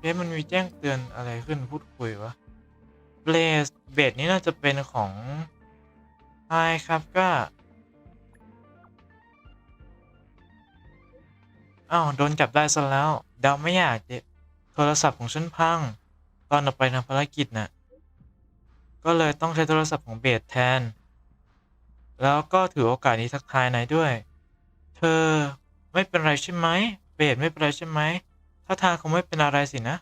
เอ๊ะมันมีแจ้งเตือนอะไรขึ้นพูดคุยวะเบสเบสนี่น่าจะเป็นของไฮครับก็อ้าวโดนจับได้ซะแล้วเดาไม่อยากจะโทรศัพท์ของฉันพัง ตอนออกไปทำภารกิจน่ะก็เลยต้องใช้โทรศัพท์ของเบสแทน แล้วก็ถือโอกาสนี้ทักทายนายด้วย เธอไม่เป็นไรใช่ไหม เบสไม่เป็นไรใช่ไหม ถ้าทางคงไม่เป็นอะไรสินะ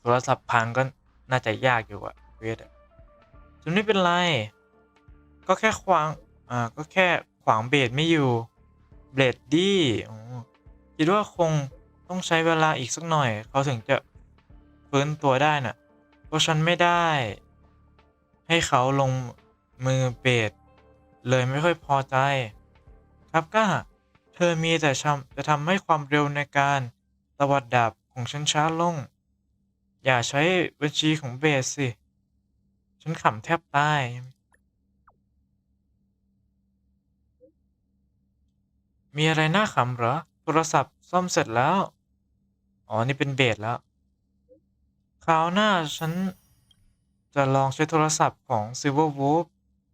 โทรศัพท์พังก็น่าจะยากอยู่อะเวทอะฉันไม่เป็นไร ก็แค่ขวาง อ่า ก็แค่ขวางเบสไม่อยู่ เบลดดี้คิดว่าคงต้องใช้เวลาอีกสักหน่อย เขาถึงจะฟื้นตัวได้น่ะเพราะฉันไม่ได้ ให้เขาลงมือเบสเลยไม่ค่อยพอใจ ครับก็เธอมีแต่ทำจะทำให้ความเร็วในการ ตวัดดาบของฉันช้าลง อย่าใช้บัญชีของเบสสิ ฉันขำแทบตาย มีอะไรน่าขำเหรอ โทรศัพท์ซ่อมเสร็จแล้ว อ๋อ นี่เป็นเบสแล้ว คราวหน้าฉันจะลองใช้โทรศัพท์ของ Silver Wolf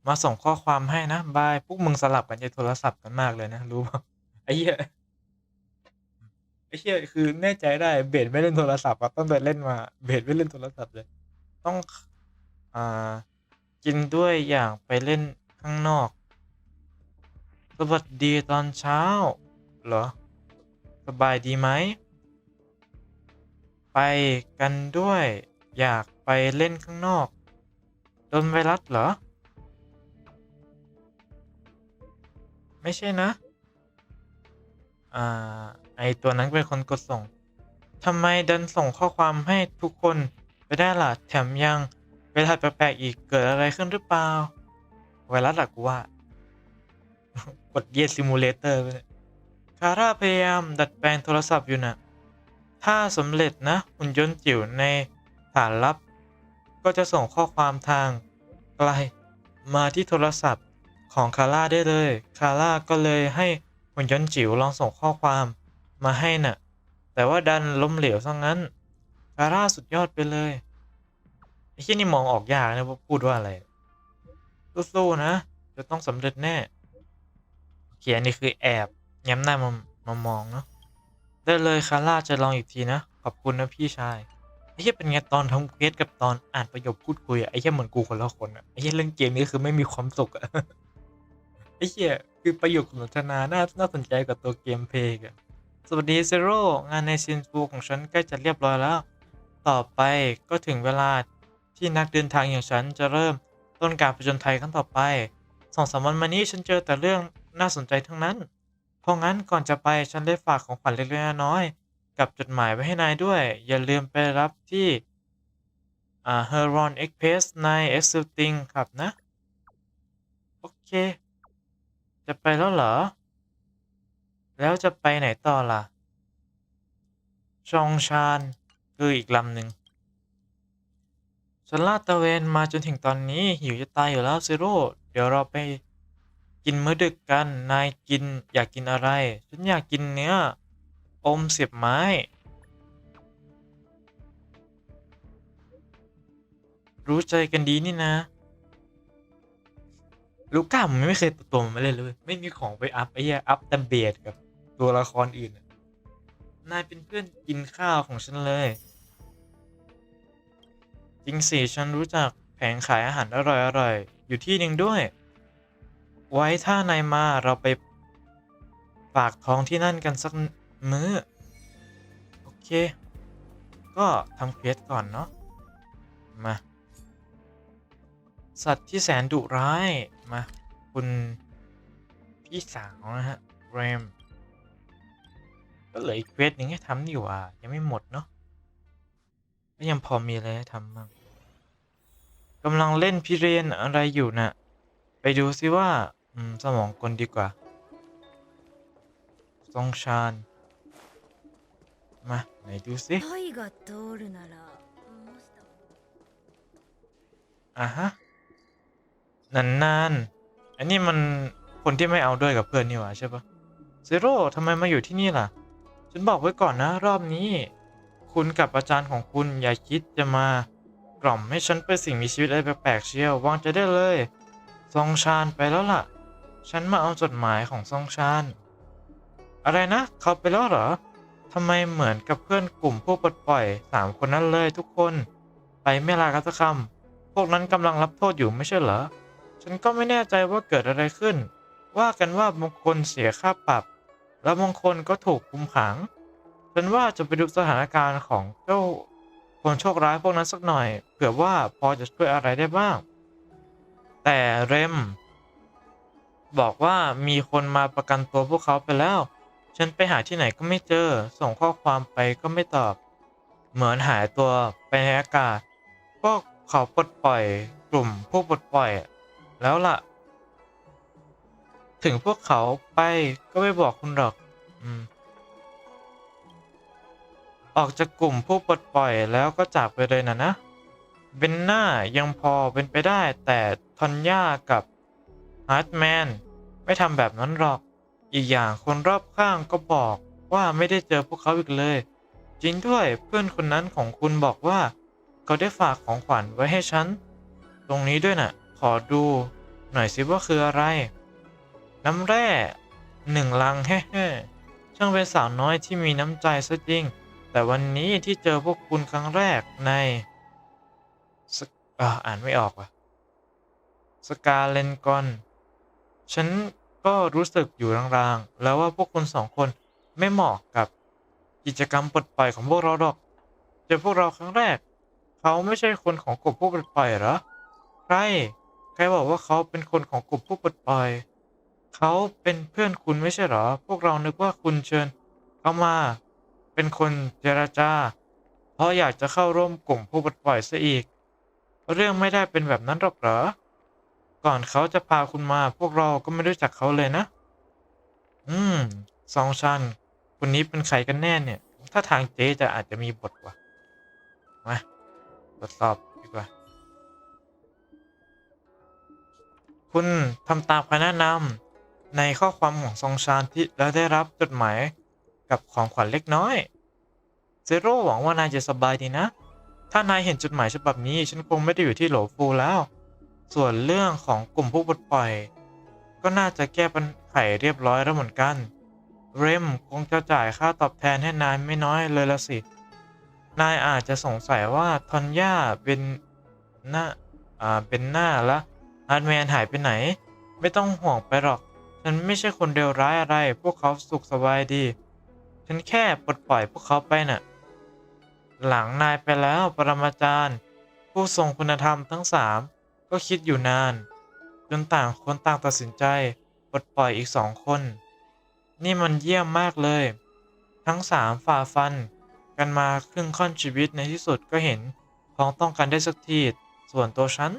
มาส่งข้อความให้นะ บาย พวกมึงสลับกันใช้โทรศัพท์กันมากเลยนะ รู้ป่ะไอ้เหี้ยอ้ เหี้ยคือแน่ใจได้เบสไม่เล่นโทรศัพท์อะตั้งแต่เล่นมาเบสไม่เล่นโทรศัพท์เลย ต้องอ่ากินด้วยอย่างไปเล่นข้างนอก สวัสดีตอนเช้า เหรอ สบายดีไหม ไปกันด้วย อยากไปเล่นข้างนอกโดนไวรัสเหรอ ไม่ใช่นะ อ่า ไอตัวนั้นเป็นคนกดส่งทำไมดันส่งข้อความให้ทุกคนไปได้ล่ะแถมยังเวลาแปลกๆอีกเกิดอะไรขึ้นหรือเปล่า ไวรัสหลักกูว่ากดเยสซิมูเลเตอร์ไปคาร่าพยายามดัดแปลงโทรศัพท์อยู่นะถ้าสำเร็จนะหุ่นยนต์จิ๋วในฐานลับ ก็จะส่งข้อความทางไกลมาที่โทรศัพท์ของคาร่าได้เลย คาร่าก็เลยให้หุ่นยนต์จิ๋วลองส่งข้อความ มาให้น่ะ แต่ว่าดันล้มเหลวซะงงั้นคาร่าสุดยอดไปเลยไอ้ที่นี่มองออกยากนะว่าพูดว่าอะไรสู้ๆนะ จะต้องสำเร็จแน่ เขียนนี่คือแอบย้ำหน้ามามามองเนาะได้เลยคาร่าจะลองอีกทีนะ ขอบคุณนะพี่ชายไอ้เหี้ยเป็นไงตอนทำเควสกับตอนอ่านประโยคพูดคุยอะไอ้เหี้ยเหมือนกูคนละคนอะไอ้เหี้ยเรื่องเกมนี้คือไม่มีความสุขอะไอ้เหี้ยคือประโยคสนทนาน่าน่าสนใจกว่าตัวเกมเพลย์อะ สวัสดีเซโร่งานในซินฟูของฉันใกล้จะเรียบร้อยแล้ว ต่อไปก็ถึงเวลาที่นักเดินทางอย่างฉันจะเริ่มต้นการผจญภัยครั้งต่อไปสองสามวันมานี้ฉันเจอแต่เรื่องน่าสนใจทั้งนั้น เพราะงั้นก่อนจะไปฉันได้ฝากของขวัญเล็กๆน้อยๆกับจดหมายไว้ให้นายด้วย อย่าลืมไปรับที่อ่า Heron Express ใน e x i l t i n g ครับนะ โอเค จะไปแล้วเหรอ แล้วจะไปไหนต่อล่ะ ชองชานคืออีกลำหนึ่งฉันลาดตะเวนมาจนถึงตอนนี้หิวจะตายอยู่แล้วซิโร่เดี๋ยวเราไปกินมื้อดึกกันนายกินอยากกินอะไร ฉันอยากกินเนื้ออมเสียบไม้ รู้ใจกันดีนี่นะ ลูก้ามันไม่เคยตัวมันมาเล่นเลย ไม่มีของไปอัพไอ้เหี้ยอัพแต่เบสกับ ตัวละครอื่น นายเป็นเพื่อนกินข้าวของฉันเลย จริงสิฉันรู้จักแผงขายอาหารอร่อยๆอยู่ที่หนึ่งด้วย ไว้ถ้านายมาเราไปฝากท้องที่นั่นกันสักมื้อ โอเค ก็ทำเควสก่อน เนาะ มา สัตว์ที่แสนดุร้าย มา คุณ พี่สาว นะ ฮะ เรม ก็เหลืออีกเวทหนึ่งให้ทำอยู่อะยังไม่หมดเนาะก็ยังพอมีอะไรให้ทำบ้างกำลังเล่นพิเรนอะไรอยู่นะไปดูซิว่าสมองกลดีกว่าซองชานมาไหนดูซิอะฮะนานนานอันนี้มันคนที่ไม่เอาด้วยกับเพื่อนนี่หว่าใช่ปะเซโร่ทำไมมาอยู่ที่นี่ล่ะ ฉันบอกไว้ก่อนนะ รอบนี้ คุณกับอาจารย์ของคุณอย่าคิดจะมา กล่อมให้ฉันเป็นสิ่งมีชีวิตอะไรแปลกๆเชียววางใจได้เลยซองชานไปแล้วล่ะ ฉันมาเอาจดหมายของซองชานอะไรนะ เขาไปแล้วเหรอทำไมเหมือนกับเพื่อนกลุ่มผู้ปลดปล่อยสามคนนั้นเลยทุกคน ไปไม่ลากันสักคำพวกนั้นกำลังรับโทษอยู่ไม่ใช่เหรอ ฉันก็ไม่แน่ใจว่าเกิดอะไรขึ้น ว่ากันว่าบางคนเสียค่าปรับ แล้วบางคนก็ถูกคุมขังฉันว่าจะไปดูสถานการณ์ของเจ้าคนโชคร้ายพวกนั้นสักหน่อยเผื่อว่าพอจะช่วยอะไรได้บ้าง แต่เรม บอกว่ามีคนมาประกันตัวพวกเขาไปแล้ว ฉันไปหาที่ไหนก็ไม่เจอ ส่งข้อความไปก็ไม่ตอบ เหมือนหายตัวไปในอากาศพวกเขาปลดปล่อยกลุ่มผู้ปลดปล่อย แล้วล่ะ ถึงพวกเขาไปก็ไม่บอกคุณหรอก อืม ออกจากกลุ่มผู้ปลดปล่อยแล้วก็จากไปเลยนะนะ เบนน่ายังพอเป็นไปได้ แต่ทอนย่ากับฮาร์ดแมนไม่ทำแบบนั้นหรอก อีกอย่างคนรอบข้างก็บอกว่าไม่ได้เจอพวกเขาอีกเลย จริงด้วยเพื่อนคนนั้นของคุณบอกว่า เขาได้ฝากของขวัญไว้ให้ฉัน ตรงนี้ด้วยน่ะ ขอดูหน่อยสิว่าคืออะไร น้ำแร่หนึ่งลังเฮ้ๆช่างเป็นสาวน้อยที่มีน้ำใจซะจริง แต่วันนี้ที่เจอพวกคุณครั้งแรกในสอ่าอ่านไม่ออกว่ะ สกาเลนกอน ฉันก็รู้สึกอยู่รางๆ แล้วว่าพวกคุณสองคนไม่เหมาะกับกิจกรรมปลดปล่อยของพวกเราหรอก เจอพวกเราครั้งแรก เขาไม่ใช่คนของกลุ่มผู้ปลดปล่อยหรอ ใคร ใครบอกว่าเขาเป็นคนของกลุ่มผู้ปลดปล่อย เขาเป็นเพื่อนคุณไม่ใช่เหรอ พวกเรานึกว่าคุณเชิญเขามา เป็นคนเจรจา เพราะอยากจะเข้าร่วมกลุ่มผู้ปลดปล่อยซะอีก เรื่องไม่ได้เป็นแบบนั้นหรอกเหรอ ก่อนเขาจะพาคุณมา พวกเราก็ไม่รู้จักเขาเลยนะ อืมซองชันคนนี้เป็นใครกันแน่เนี่ย ถ้าทางเจ๊จะอาจจะมีบทว่ะ มาตรวจสอบดีกว่า คุณทำตามคำแนะนำ ในข้อความของซองชานที่แล้วได้รับจดหมายกับของขวัญเล็กน้อย เซโร่หวังว่านายจะสบายดีนะ ถ้านายเห็นจดหมายฉบับนี้ ฉันคงไม่ได้อยู่ที่โหลฟูแล้ว ส่วนเรื่องของกลุ่มผู้ปลดปล่อย ก็น่าจะแก้ปัญหาเรียบร้อยแล้วเหมือนกัน เรมคงจะจ่ายค่าตอบแทนให้นายไม่น้อยเลยละสิ นายอาจจะสงสัยว่าทอนย่าเป็นหน้าอ่าเป็นหน้าละฮาร์ดแมนหายไปไหน ไม่ต้องห่วงไปหรอก ฉันไม่ใช่คนเดวร้ายอะไร พวกเขาสุขสบายดี ฉันแค่ปลดปล่อยพวกเขาไปน่ะ หลังนายไปแล้วปรมาจารย์ ผู้ทรงคุณธรรมทั้งสามก็คิดอยู่นาน จนต่างคนต่างตัดสินใจปลดปล่อยอีกสองคน นี่มันเยี่ยมมากเลย ทั้งสามฝ่าฟัน กันมาครึ่งค่อนชีวิตในที่สุดก็เห็นพ้องต้องกันได้สักทีส่วนตัวฉัน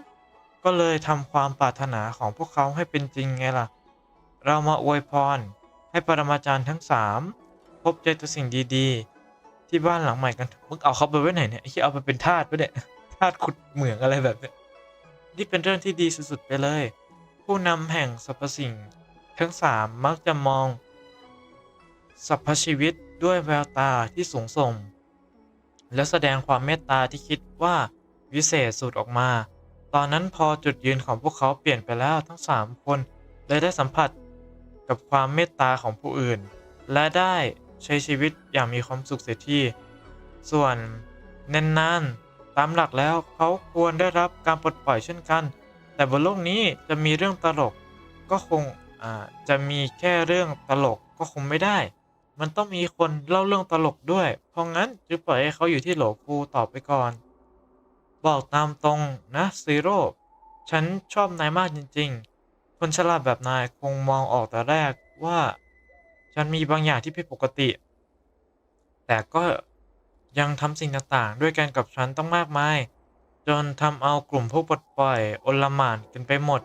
ก็เลยทำความปรารถนาของพวกเขาให้เป็นจริงไงล่ะ เรามาอวยพร ให้ปรมาจารย์ทั้งสามพบเจอแต่สิ่งดีๆ ที่บ้านหลังใหม่กันมึงเอาเขาไปไว้ไหนเนี่ยไอ้ที่เอาไปเป็นทาสปเนี่ยทาสขุดเหมืองอะไรแบบเนี้ยนี่เป็นเรื่องที่ดีสุดๆไปเลย ผู้นำแห่งสรรพสิ่งทั้งสามมักจะมองสรรพชีวิตด้วยแววตาที่สูงส่ง และแสดงความเมตตาที่คิดว่าวิเศษสุดออกมา ตอนนั้นพอจุดยืนของพวกเขาเปลี่ยนไปแล้วทั้งสามคนเลยได้สัมผัส กับความเมตตาของผู้อื่น และได้ใช้ชีวิตอย่างมีความสุขเสียที่ส่วนเนนนานตามหลักแล้วเขาควรได้รับการปลดปล่อยเช่นกัน แต่บนโลกนี้จะมีเรื่องตลกก็คงจะมีแค่เรื่องตลกก็คงไม่ได้ มันต้องมีคนเล่าเรื่องตลกด้วย เพราะงั้นจะปล่อยให้เขาอยู่ที่โหลฟูต่อไปก่อน บอกตามตรงนะซีโร่ฉันชอบนายมากจริง ๆ คนฉลาดแบบนายคงมองออกแต่แรกว่า ฉันมีบางอย่างที่ผิดปกติ แต่ก็ยังทำสิ่งต่างๆ ด้วยกันกับฉันต้องมากมาย จนทำเอากลุ่มผู้ปลดปล่อยโอลหม่านกันไปหมด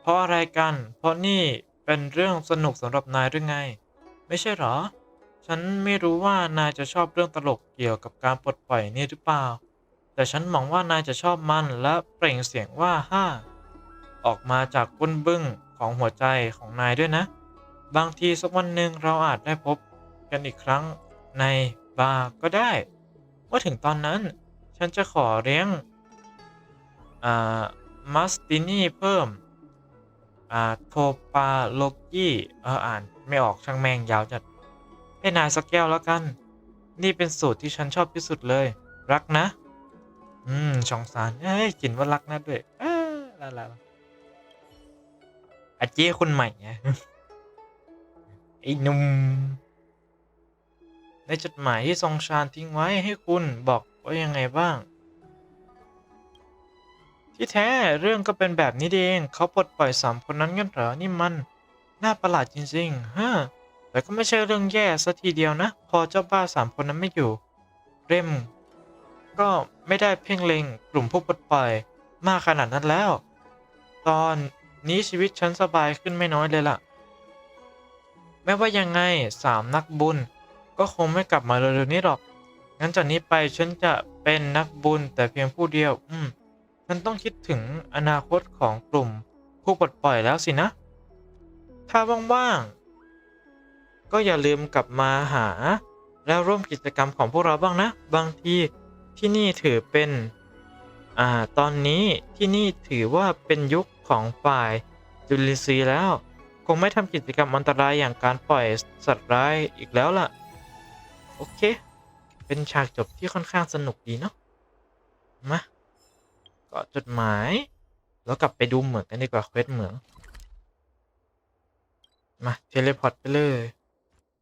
เพราะอะไรกัน เพราะนี่เป็นเรื่องสนุกสำหรับนายหรือไง ไม่ใช่หรอ ฉันไม่รู้ว่านายจะชอบเรื่องตลกเกี่ยวกับการปลดปล่อยนี่หรือเปล่า แต่ฉันหวังว่านายจะชอบมันและเปล่งเสียงว่าฮ่า ออกมาจากก้นบึ้งของหัวใจของนายด้วยนะ บางทีสักวันหนึ่งเราอาจได้พบกันอีกครั้งในบาร์ก็ได้ ว่าถึงตอนนั้นฉันจะขอเลี้ยงมัสตินี่เพิ่มโทปาโลกี้เอออ่านไม่ออกช่างแมงยาวจัดให้นายสักแก้วแล้วกัน นี่เป็นสูตรที่ฉันชอบที่สุดเลย รักนะ อืมชองซานเอ้ยกินว่ารักนะด้วยเออลาลาลา อาเจ้คนใหม่ไงไอ้หนุ่มในจดหมายที่ทรงชาญทิ้งไว้ให้คุณบอกว่ายังไงบ้าง ที่แท้เรื่องก็เป็นแบบนี้เองเขาปลดปล่อยสามคนนั้นกันเหรอนี่มันน่าประหลาดจริงๆฮะแต่ก็ไม่ใช่เรื่องแย่ซะทีเดียวนะ พอเจ้าบ้าสามคนนั้นไม่อยู่ เรมก็ไม่ได้เพ่งเล็งกลุ่มผู้ปลดปล่อยมากขนาดนั้นแล้ว ตอน นี้ชีวิตฉันสบายขึ้นไม่น้อยเลยล่ะไม่ว่ายังไงสามนักบุญ ก็คงไม่กลับมาเร็วๆนี้หรอก งั้นจากนี้ไปฉันจะเป็นนักบุญแต่เพียงผู้เดียว อืม ฉันต้องคิดถึงอนาคตของกลุ่ม ผู้ปลดปล่อยแล้วสินะ ถ้าว่างๆ ก็อย่าลืมกลับมาหา แล้วร่วมกิจกรรมของพวกเราบ้างนะ บางทีที่นี่ถือเป็น อ่า ตอนนี้ที่นี่ถือว่าเป็นยุค ของฝ่ายจุลินทรีย์แล้ว คงไม่ทำกิจกรรมอันตรายอย่างการปล่อยสัตว์ร้ายอีกแล้วล่ะ โอเค เป็นฉากจบที่ค่อนข้างสนุกดีเนาะมาก็จดหมาย แล้วกลับไปดูเหมืองกันดีกว่าเควสเหมือง มา เทเลพอร์ตไปเลย